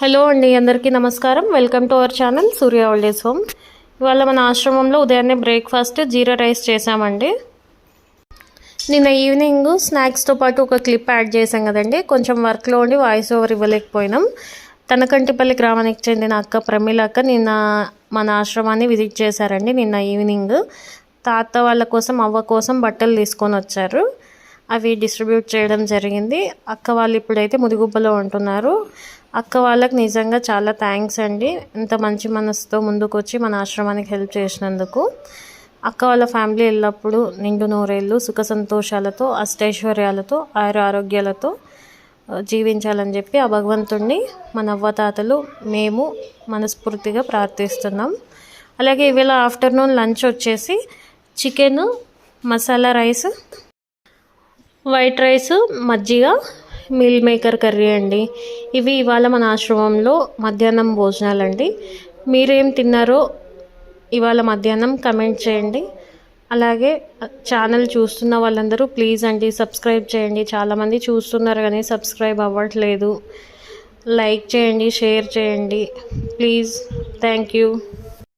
Hello అండి అందరికీ నమస్కారం. Welcome to our channel Surya old age home. ఇవాళ మన ఆశ్రమంలో ఉదయాన్నే బ్రేక్ఫాస్ట్ జీరా రైస్ చేసామండి నిన్న ఈవినింగ్ స్నాక్స్తో పాటు ఒక క్లిప్ యాడ్ చేసాం కదండి. కొంచెం వర్క్లో ఉండి వాయిస్ ఓవర్ ఇవ్వలేకపోయినాం. తనకంటిపల్లి గ్రామానికి చెందిన అక్క ప్రమీల అక్క నిన్న మన ఆశ్రమాన్ని విజిట్ చేశారండి నిన్న ఈవినింగ్. తాత వాళ్ళ కోసం అవ్వ కోసం బట్టలు తీసుకొని వచ్చారు. అవి డిస్ట్రిబ్యూట్ చేయడం జరిగింది. అక్క వాళ్ళు ఇప్పుడైతే ముదిగుబ్బలో ఉంటున్నారు. అక్క వాళ్ళకి నిజంగా చాలా థ్యాంక్స్ అండి. ఇంత మంచి మనసుతో ముందుకు వచ్చి మన ఆశ్రమానికి హెల్ప్ చేసినందుకు. అక్క వాళ్ళ ఫ్యామిలీ ఎల్లప్పుడూ నిండు నూరేళ్ళు సుఖ సంతోషాలతో అష్టైశ్వర్యాలతో ఆయుర ఆరోగ్యాలతో జీవించాలని చెప్పి ఆ భగవంతుణ్ణి మన అవ్వతాతలు మేము మనస్ఫూర్తిగా ప్రార్థిస్తున్నాం. అలాగే ఇవాళ ఆఫ్టర్నూన్ లంచ్ వచ్చేసి chicken masala rice white rice మజ్జిగ మీల్ మేకర్ కర్రీ అండి. ఇవి ఇవాళ మన ఆశ్రమంలో మధ్యాహ్నం భోజనాలండి. మీరేం తిన్నారో ఇవాళ మధ్యాహ్నం కమెంట్ చేయండి. అలాగే ఛానల్ చూస్తున్న వాళ్ళందరూ ప్లీజ్ అండి సబ్స్క్రైబ్ చేయండి. చాలామంది చూస్తున్నారు కానీ సబ్స్క్రైబ్ అవ్వట్లేదు. లైక్ చేయండి షేర్ చేయండి. Please thank you.